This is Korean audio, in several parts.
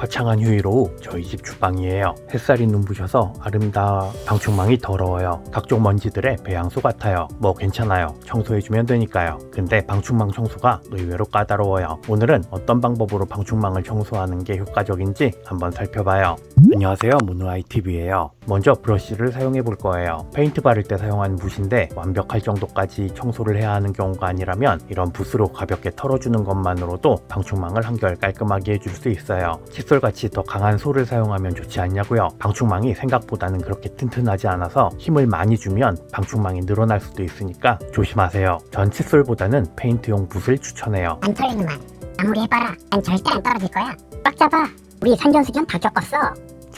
화창한 휴일 오후 저희 집 주방이에요. 햇살이 눈부셔서 아름다운 방충망이 더러워요. 각종 먼지들의 배양수 같아요. 뭐 괜찮아요. 청소해주면 되니까요. 근데 방충망 청소가 의외로 까다로워요. 오늘은 어떤 방법으로 방충망을 청소하는 게 효과적인지 한번 살펴봐요. 안녕하세요. 문우아이 TV예요. 먼저 브러쉬를 사용해 볼 거예요. 페인트 바를 때 사용한 붓인데 완벽할 정도까지 청소를 해야 하는 경우가 아니라면 이런 붓으로 가볍게 털어주는 것만으로도 방충망을 한결 깔끔하게 해줄 수 있어요. 칫솔같이 더 강한 솔을 사용하면 좋지 않냐고요. 방충망이 생각보다는 그렇게 튼튼하지 않아서 힘을 많이 주면 방충망이 늘어날 수도 있으니까 조심하세요. 전 칫솔보다는 페인트용 붓을 추천해요. 안 털리는만 아무리 해봐라 난 절대 안 떨어질 거야 꽉 잡아 우리 산전수전 다 겪었어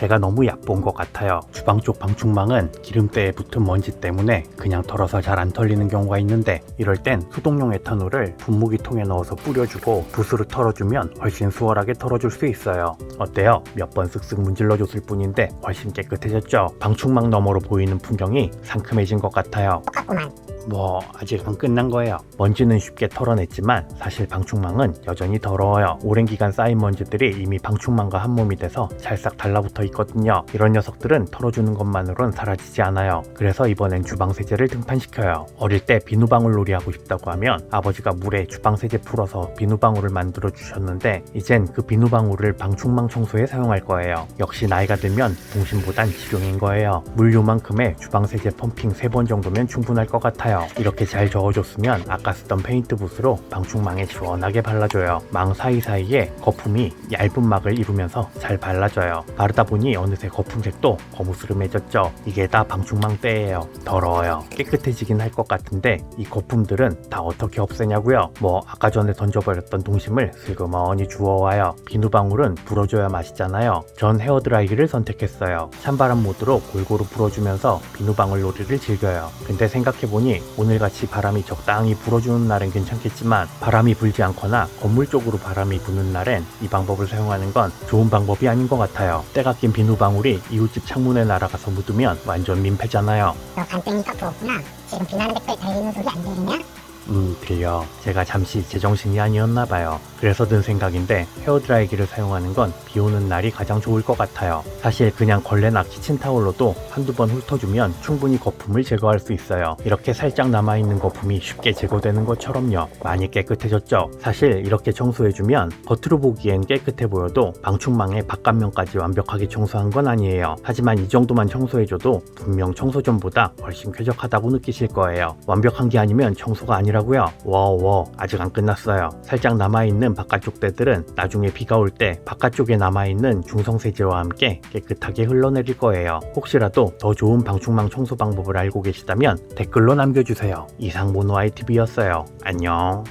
제가 너무 얕본 것 같아요. 주방 쪽 방충망은 기름때에 붙은 먼지 때문에 그냥 털어서 잘 안 털리는 경우가 있는데 이럴 땐 수동용 에탄올을 분무기통에 넣어서 뿌려주고 붓으로 털어주면 훨씬 수월하게 털어줄 수 있어요. 어때요? 몇 번 쓱쓱 문질러줬을 뿐인데 훨씬 깨끗해졌죠? 방충망 너머로 보이는 풍경이 상큼해진 것 같아요. 똑같구만 뭐 아직 안 끝난 거예요. 먼지는 쉽게 털어냈지만 사실 방충망은 여전히 더러워요. 오랜 기간 쌓인 먼지들이 이미 방충망과 한 몸이 돼서 찰싹 달라붙어 있거든요. 이런 녀석들은 털어주는 것만으론 사라지지 않아요. 그래서 이번엔 주방 세제를 등판시켜요. 어릴 때 비누방울 놀이 하고 싶다고 하면 아버지가 물에 주방 세제 풀어서 비누방울을 만들어 주셨는데 이젠 그 비누방울을 방충망 청소에 사용할 거예요. 역시 나이가 들면 동심보단 실용인 거예요. 물 요만큼의 주방 세제 펌핑 3번 정도면 충분할 것 같아요. 이렇게 잘 저어줬으면 아까 쓰던 페인트 붓으로 방충망에 시원하게 발라줘요. 망 사이사이에 거품이 얇은 막을 이루면서 잘 발라져요. 바르다 보니 어느새 거품색도 거무스름해졌죠. 이게 다 방충망 때예요. 더러워요. 깨끗해지긴 할 것 같은데 이 거품들은 다 어떻게 없애냐고요? 뭐 아까 전에 던져버렸던 동심을 슬그머니 주워와요. 비누방울은 불어줘야 맛있잖아요. 전 헤어드라이기를 선택했어요. 찬바람 모드로 골고루 불어주면서 비누방울 놀이를 즐겨요. 근데 생각해보니 오늘같이 바람이 적당히 불어주는 날은 괜찮겠지만 바람이 불지 않거나 건물 쪽으로 바람이 부는 날엔 이 방법을 사용하는 건 좋은 방법이 아닌 것 같아요. 때가 낀 비누방울이 이웃집 창문에 날아가서 묻으면 완전 민폐잖아요. 너 간땡이가 부었구나 지금 비나는 댓글 달리는 소리 안 들리냐? 음, 들려. 제가 잠시 제정신이 아니었나 봐요. 그래서 든 생각인데 헤어드라이기를 사용하는 건 비 오는 날이 가장 좋을 것 같아요. 사실 그냥 걸레나 키친타올로도 한두 번 훑어주면 충분히 거품을 제거할 수 있어요. 이렇게 살짝 남아있는 거품이 쉽게 제거되는 것처럼요. 많이 깨끗해졌죠? 사실 이렇게 청소해주면 겉으로 보기엔 깨끗해 보여도 방충망의 바깥면까지 완벽하게 청소한 건 아니에요. 하지만 이 정도만 청소해줘도 분명 청소 전보다 훨씬 쾌적하다고 느끼실 거예요. 완벽한 게 아니면 청소가 아니라고요. 워워 아직 안 끝났어요. 살짝 남아있는 바깥쪽 때들은 나중에 비가 올 때 바깥쪽에 남아있는 중성세제와 함께 깨끗하게 흘러내릴 거예요. 혹시라도 더 좋은 방충망 청소 방법을 알고 계시다면 댓글로 남겨주세요. 이상 모노아이 TV였어요. 안녕.